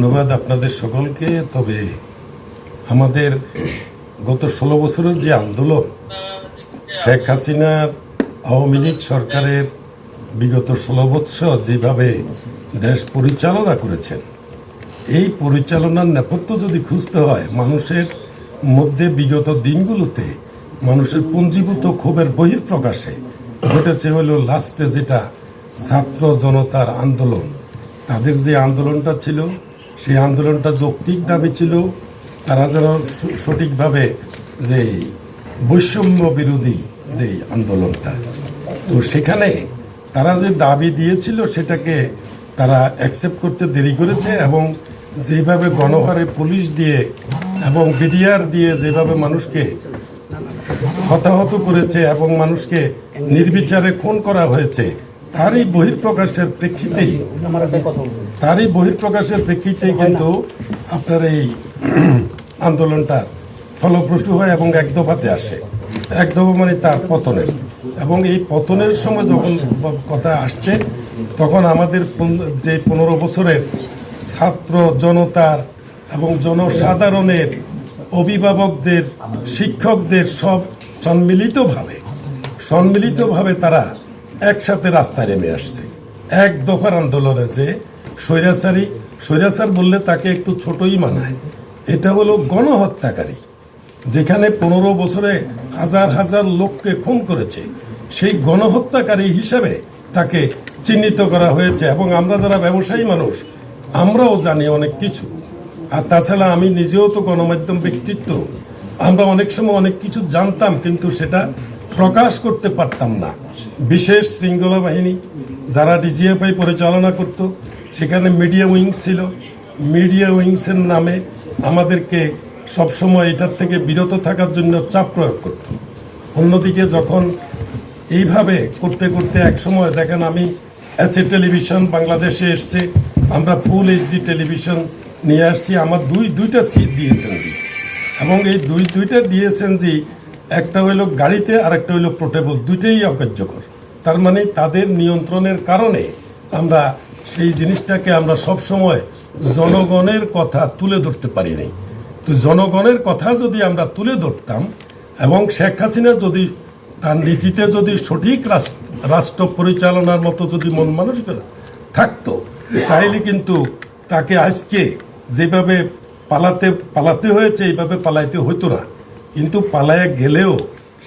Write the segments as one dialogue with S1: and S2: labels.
S1: ধন্যবাদ আপনাদের সকলকে। তবে আমাদের গত ষোলো বছরের যে আন্দোলন, শেখ হাসিনার আওয়ামী লীগ সরকারের বিগত ষোলো বৎসর যেভাবে দেশ পরিচালনা করেছেন, এই পরিচালনার নেপথ্য যদি খুঁজতে হয়, মানুষের মধ্যে বিগত দিনগুলোতে মানুষের পুঞ্জীভূত ক্ষোভের বহির্প্রকাশে ঘটেছে হলো লাস্টে যেটা ছাত্র জনতার আন্দোলন। তাদের যে আন্দোলনটা ছিল সেই আন্দোলনটা যৌক্তিক দাবি ছিল। তারা যেন সঠিকভাবে যে বৈষম্য বিরোধী যে আন্দোলনটা। তো সেখানে তারা যে দাবি দিয়েছিল সেটাকে তারা অ্যাকসেপ্ট করতে দেরি করেছে এবং যেভাবে গণহারে পুলিশ দিয়ে এবং বিডিআর দিয়ে যেভাবে মানুষকে হতাহত করেছে এবং মানুষকে নির্বিচারে খুন করা হয়েছে, তারই বহির্প্রকাশের প্রেক্ষিতেই তারই বহির্প্রকাশের প্রেক্ষিতে কিন্তু আপনার এই আন্দোলনটা ফলপ্রসূ হয় এবং এক দফাতে আসে। এক দফা মানে তার পতনের। এবং এই পতনের সময় যখন কথা আসছে তখন আমাদের যে পনেরো বছরের ছাত্র জনতার এবং জনসাধারণের অভিভাবকদের শিক্ষকদের সব সম্মিলিতভাবে সম্মিলিতভাবে তারা একসাথে রাস্তায় নেমে আসছে। এক দফার আন্দোলনে যে স্বৈরাচারী, স্বৈরাচার বললে তাকে একটু ছোটই মানায়। এটা হলো গণহত্যাকারী, যেখানে পনেরো বছরে হাজার হাজার লোককে খুন করেছে। সেই গণহত্যাকারী হিসেবে তাকে চিহ্নিত করা হয়েছে এবং আমরা যারা ব্যবসায়ী মানুষ, আমরাও জানি অনেক কিছু। আর তাছাড়া আমি নিজেও তো গণমাধ্যম ব্যক্তিত্ব। আমরা অনেক সময় অনেক কিছু জানতাম, কিন্তু সেটা প্রকাশ করতে পারতাম না। বিশেষ শৃঙ্খলা বাহিনী, যারা ডিজিএফআই পরিচালনা করত সেখানে মিডিয়া উইংস ছিল। মিডিয়া উইংসের নামে আমাদেরকে সবসময় এটার থেকে বিরত থাকার জন্য চাপ প্রয়োগ করত। অন্যদিকে যখন এইভাবে করতে করতে এক সময় দেখেন আমি অ্যাসে টেলিভিশন বাংলাদেশে এসছে, আমরা ফুল এইচডি টেলিভিশন নিয়ে আসছি, আমার দুই, দুইটা সিট দিয়েছেন জি। এবং এই দুই, দুইটা দিয়েছেন জি, একটা হইল গাড়িতে আর একটা হইল পোর্টেবল দুইটাই অকার্যকর তার মানে তাদের নিয়ন্ত্রণের কারণে আমরা সেই জিনিসটাকে আমরা সব সময় জনগণের কথা তুলে ধরতে পারি নাই। তো জনগণের কথা যদি আমরা তুলে ধরতাম এবং শেখ হাসিনা যদি তার নীতিতে যদি সঠিক রাষ্ট্র পরিচালনার মতো যদি মন মানসিকতা থাকতো, তাইলে কিন্তু তাকে আজকে যেভাবে পালাতে পালাতে হয়েছে, এইভাবে পালাইতে হতো না। কিন্তু পালায় গেলেও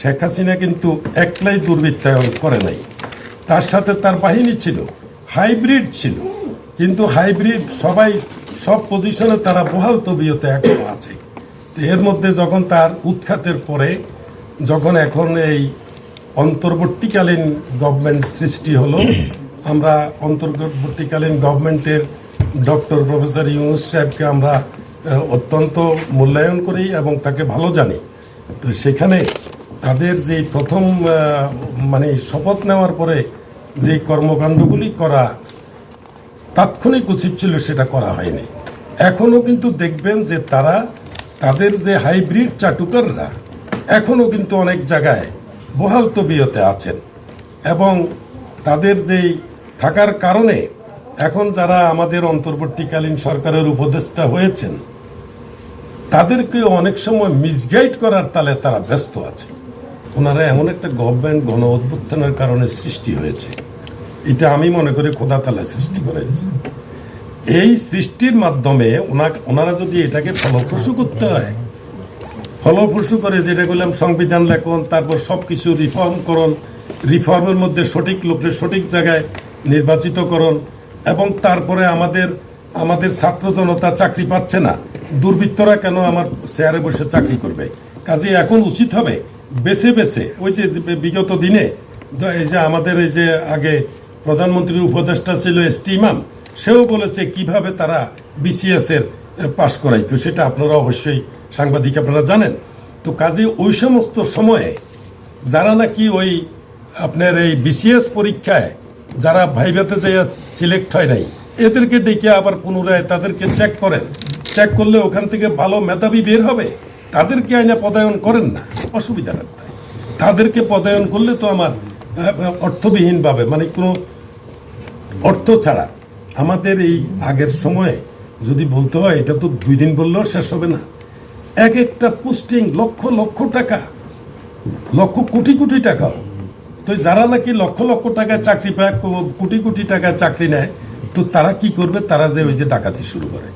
S1: শেখ হাসিনা কিন্তু একলাই দুর্বৃত্তায়ন করে নাই। তার সাথে তার বাহিনী ছিল। হাইব্রিড ছিল। কিন্তু হাইব্রিড সবাই সব পজিশনে তারা বহাল তবিয়তে এখনও আছে। তো এর মধ্যে যখন তার উৎখাতের পরে যখন এখন এই অন্তর্বর্তীকালীন গভর্নমেন্ট সৃষ্টি হলো, আমরা অন্তর্বর্তীকালীন গভর্নমেন্টের ডক্টর প্রফেসর ইউনুস সাহেবকে আমরা অত্যন্ত মূল্যায়ন করি এবং তাকে ভালো জানি। তো সেখানে তাদের যে প্রথম মানে শপথ নেওয়ার পরে যে কর্মকাণ্ডগুলি করা তাৎক্ষণিক উচিত ছিল, সেটা করা হয়নি। এখনও কিন্তু দেখবেন যে তারা, তাদের যে হাইব্রিড চাটুকাররা, এখনও কিন্তু অনেক জায়গায় বহাল তবিয়তে আছেন। এবং তাদের যেই থাকার কারণে এখন যারা আমাদের অন্তর্বর্তীকালীন সরকারের উপদেষ্টা হয়েছেন, তাদেরকে অনেক সময় মিসগাইড করার তালে তারা ব্যস্ত আছে। ওনারা এমন একটা গভর্নমেন্ট গণ অভ্যুত্থানের কারণে সৃষ্টি হয়েছে। এটা আমি মনে করি খোদা তালা সৃষ্টি করে দিয়েছে এই সৃষ্টির মাধ্যমে ওনা- ওনারা যদি এটাকে ফলপ্রসূ করতে হয়, ফলপ্রসূ করে যেটা বললাম সংবিধান লেখন, তারপর সব কিছু রিফর্ম করুন রিফর্মের মধ্যে সঠিক লোককে সঠিক জায়গায় নির্বাচিত করুন এবং তারপরে আমাদের আমাদের ছাত্র জনতা চাকরি পাচ্ছে না। দুর্বৃত্তরা কেন আমার চেয়ারে বসে চাকরি করবে? কাজে এখন উচিত হবে বেছে বেছে। ওই যে বিগত দিনে, এই যে আমাদের এই যে আগে প্রধানমন্ত্রীর উপদেষ্টা ছিল এস টি ইমাম। সেও বলেছে, কীভাবে তারা বিসিএস এর পাশ করাইতো সেটা আপনারা অবশ্যই সাংবাদিক আপনারা জানেন। তো কাজে, ওই সমস্ত সময়ে যারা নাকি ওই আপনার এই বিসিএস পরীক্ষায় যারা ভাইভাতে যে সিলেক্ট হয় নাই, এদেরকে ডেকে আবার পুনরায় তাদেরকে চেক করেন। চেক করলে ওখান থেকে ভালো মেধাবী বের হবে। তাদেরকে আইনা পদায়ন করেন না। অসুবিধা রাখতে তাদেরকে পদায়ন করলে তো আমার অর্থবিহীনভাবে মানে কোনো অর্থ ছাড়া। আমাদের এই আগের সময়ে যদি বলতে হয়, এটা তো দুই দিন বললেও শেষ হবে না। এক একটা পোস্টিং লক্ষ লক্ষ টাকা, লক্ষ কোটি কোটি টাকা তো যারা নাকি লক্ষ লক্ষ টাকায় চাকরি পায় কোটি কোটি টাকায় চাকরি নেয়, তো তারা কি করবে? তারা যে ওই যে ডাকাতি শুরু করে।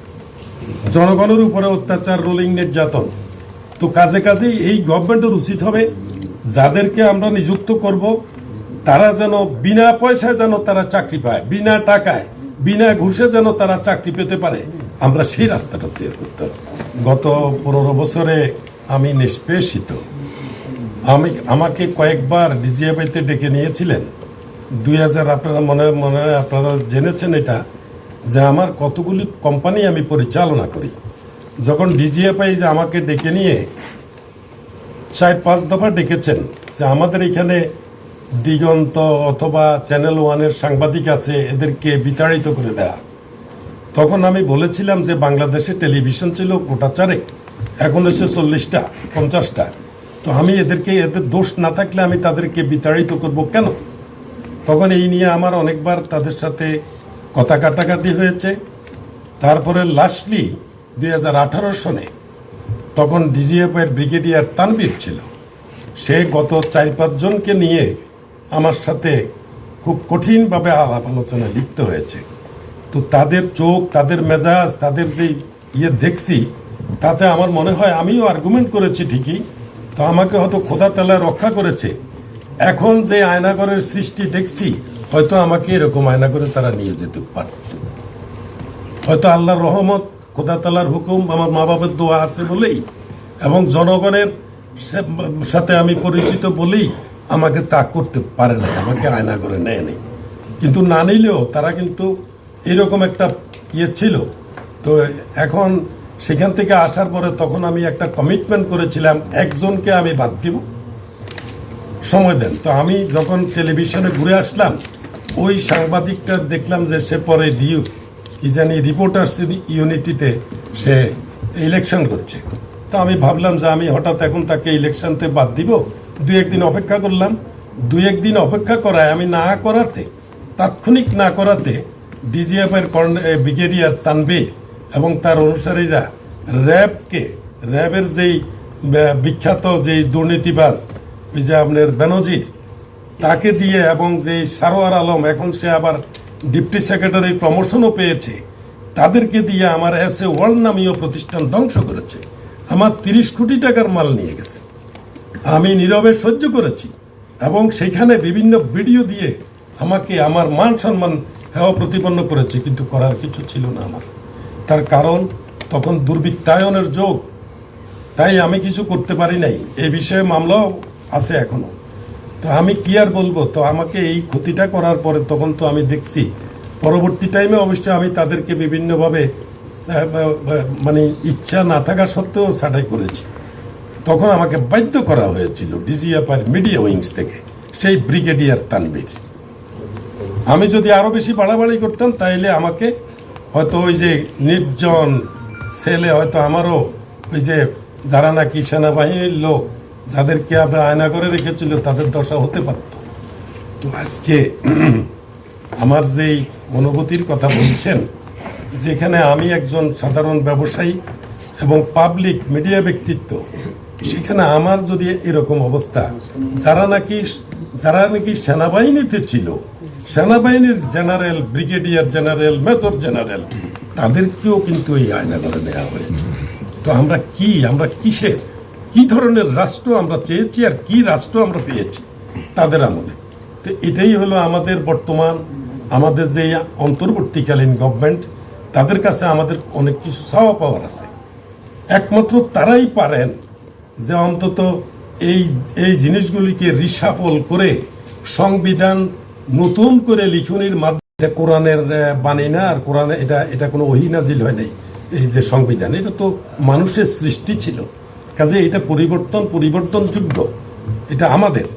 S1: জনগণের উপরে অত্যাচার, রোলিং নির্যাতন। তো কাজে কাজেই এই গভর্নমেন্টের উচিত হবে। যাদেরকে আমরা নিযুক্ত করব তারা যেন বিনা পয়সায় যেন তারা চাকরি পায়, বিনা টাকায়, বিনা ঘুষে যেন তারা চাকরি পেতে পারে, আমরা সেই রাস্তাটা তৈরি করতে গত পনেরো বছরে আমি নিষ্পেষিত। আমি, আমাকে কয়েকবার ডিজিএফআইতে ডেকে নিয়েছিলেন। দুই হাজার আপনারা মনে মনে আপনারা জেনেছেন এটা, যে আমার কতগুলি কোম্পানি আমি পরিচালনা করি। যখন ডিজিএফআই যে আমাকে ডেকে নিয়ে, চার পাঁচ দফা ডেকেছেন যে আমাদের এখানে দিগন্ত অথবা চ্যানেল ওয়ানের সাংবাদিক আছে, এদেরকে বিতাড়িত করে দেয়া। তখন আমি বলেছিলাম যে বাংলাদেশে টেলিভিশন ছিল গোটা চারেক, এখন এসে চল্লিশটা, পঞ্চাশটা। তো আমি এদেরকে, এদের দোষ না থাকলে আমি তাদেরকে বিতাড়িত করব কেন? তখন এই নিয়ে আমার অনেকবার তাদের সাথে কথা কাটাকাটি হয়েছে। তারপরে লাস্টলি দুই হাজার আঠারো সনে তখন ডিজিএফ এর ব্রিগেডিয়ার তানবির ছিল। সে গত চার পাঁচজনকে নিয়ে আমার সাথে খুব কঠিনভাবে আলাপ আলোচনায় লিপ্ত হয়েছে। তো তাদের চোখ, তাদের মেজাজ, তাদের যে ইয়ে দেখছি, তাতে আমার মনে হয় আমিও আর্গুমেন্ট করেছি ঠিকই, তো আমাকে হয়তো খোদা তালা রক্ষা করেছে। এখন যে আয়নাগরের সৃষ্টি দেখছি, হয়তো আমাকে এরকম আয়নাগরে তারা নিয়ে যেতে পারত। হয়তো আল্লাহর রহমত, খোদা তালার হুকুম, আমার মা বাবার দোয়া আছে বলেই, এবং জনগণের সাথে আমি পরিচিত বলেই আমাকে তা করতে পারে না, আমাকে আয়না করে নেয় নেই। কিন্তু না নিলেও তারা কিন্তু এরকম একটা ইয়ে ছিল। তো এখন সেখান থেকে আসার পরে তখন আমি একটা কমিটমেন্ট করেছিলাম, একজনকে আমি বাদ দিব, সময় দেন। তো আমি যখন টেলিভিশনে ঘুরে আসলাম, ওই সাংবাদিকটার দেখলাম যে সে পরে ডিউ, কি জানি রিপোর্টার্স ইউনিটিতে সে ইলেকশন করছে। তো আমি ভাবলাম যে আমি হঠাৎ এখন তাকে ইলেকশনতে বাদ দিব দু একদিন অপেক্ষা করলাম দু একদিন অপেক্ষা করায় আমি না করাতে, তাৎক্ষণিক না করাতে ডিজিএফ এর ব্রিগেডিয়ার তানবীর এবং তার অনুসারীরা র্যাবকে, র্যাবের যেই বিখ্যাত যেই দুর্নীতিবাজ ওই যে আপনার বেনজির, তাকে দিয়ে এবং যে সারোয়ার আলম, এখন সে আবার ডিপটি সেক্রেটারির প্রমোশনও পেয়েছে, তাদেরকে দিয়ে আমার এস এ ওয়ার্ল্ড নামীয় প্রতিষ্ঠান ধ্বংস করেছে। আমার তিরিশ কোটি টাকার মাল নিয়ে গেছে। আমি নীরবে সহ্য করেছি এবং সেখানে বিভিন্ন ভিডিও দিয়ে আমাকে আমার মান সম্মান হেওয়া প্রতিপন্ন করেছে, কিন্তু করার কিছু ছিল না আমার। তার কারণ, তখন দুর্বৃত্তায়নের যোগ, তাই আমি কিছু করতে পারি নাই। এই বিষয়ে মামলাও আছে এখনও। তো আমি কি আর বলব? তো আমাকে এই ক্ষতিটা করার পরে তখন তো আমি দেখছি, পরবর্তী টাইমে অবশ্যই আমি তাদেরকে বিভিন্নভাবে মানে ইচ্ছা না থাকা সত্ত্বেও ছাঁটাই করেছি। তখন আমাকে বাধ্য করা হয়েছিল ডিজিএফআর মিডিয়া উইংস থেকে, সেই ব্রিগেডিয়ার তানবীর আমি যদি আরও বেশি বাড়াবাড়ি করতাম, তাইলে আমাকে হয়তো ওই যে নির্জন ছেলে, হয়তো আমারও ওই যে যারা নাকি সেনাবাহিনীর লোক, যাদেরকে আমরা আয়না করে রেখেছিল, তাদের দশা হতে পারত। তো আজকে আমার যেই অনুভূতির কথা বলছেন, যেখানে আমি একজন সাধারণ ব্যবসায়ী এবং পাবলিক মিডিয়া ব্যক্তিত্ব সেখানে আমার যদি এরকম অবস্থা, যারা নাকি যারা নাকি সেনাবাহিনীতে ছিল, সেনাবাহিনীর general, brigadier general, major general, তাদেরকেও কিন্তু এই আয়না করে নেওয়া হয়েছে। তো আমরা কি, আমরা কিসের, কি ধরনের রাষ্ট্র আমরা চেয়েছি আর কি রাষ্ট্র আমরা পেয়েছি, তাদের আমলে। তো এটাই হলো আমাদের বর্তমান, আমাদের যে অন্তর্বর্তীকালীন গভর্নমেন্ট তাদের কাছে আমাদের অনেক কিছু চাওয়া পাওয়ার আছে। একমাত্র তারাই পারেন যে অন্তত এই এই জিনিসগুলিকে রিসাফল করে সংবিধান নতুন করে লিখনির মাধ্যমে কোরআনের বাণী না, আর কোরআনে এটা এটা কোনো অহিনাজিল হয় নাই, এই যে সংবিধান, এটা তো মানুষের সৃষ্টি ছিল। কাজে এটা পরিবর্তন, পরিবর্তনযোগ্য, এটা আমাদের।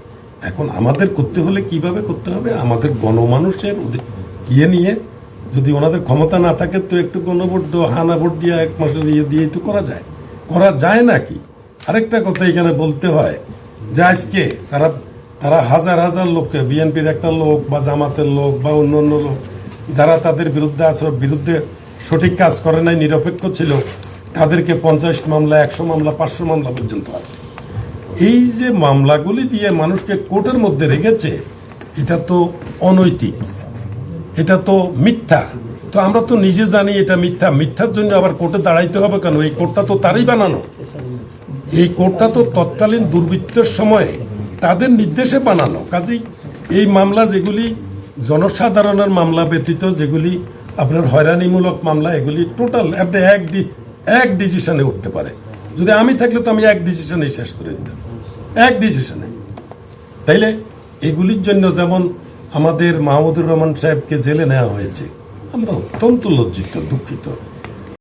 S1: এখন আমাদের করতে হলে কীভাবে করতে হবে? আমাদের গণমানুষের ইয়ে নিয়ে, যদি ওনাদের ক্ষমতা না থাকে, তো একটু গণভোট দেওয়া হানা ভোট দিয়ে এক মাসের ইয়ে দিয়ে তো করা যায়। করা যায় নাকি আরেকটা কথা এখানে বলতে হয় যে আজকে তারা তারা হাজার হাজার লোককে, বিএনপির একটা লোক বা জামাতের লোক বা অন্য অন্য লোক, যারা তাদের বিরুদ্ধে আসর বিরুদ্ধে সঠিক কাজ করে নাই, নিরপেক্ষ ছিল, তাদেরকে পঞ্চাশ মামলা, একশো মামলা, পাঁচশো মামলা পর্যন্ত আছে। এই যে মামলাগুলি দিয়ে মানুষকে কোর্টের মধ্যে রেখেছে, এটা তো অনৈতিক, এটা তো মিথ্যা। তো আমরা তো নিজে জানি এটা মিথ্যা, মিথ্যার জন্য আবার কোর্টে দাঁড়াইতে হবে কেন? এই কোর্টটা তো তারই বানানো। এই কোর্টটা তো তৎকালীন দুর্বৃত্তের সময়ে তাদের নির্দেশে বানানো। কাজেই এই মামলা যেগুলি জনসাধারণের মামলা ব্যতীত যেগুলি আপনার হয়রানিমূলক মামলা, এগুলি টোটাল আপনি এক এক ডিসিশনে উঠতে পারে। যদি আমি থাকলে তো আমি এক ডিসিশনে শেষ করে দিতাম। এক ডিসিশনে। তাইলে এগুলির জন্য যেমন আমাদের মাহমুদুর রহমান সাহেবকে জেলে নেওয়া হয়েছে, আমরা অত্যন্ত লজ্জিত, দুঃখিত।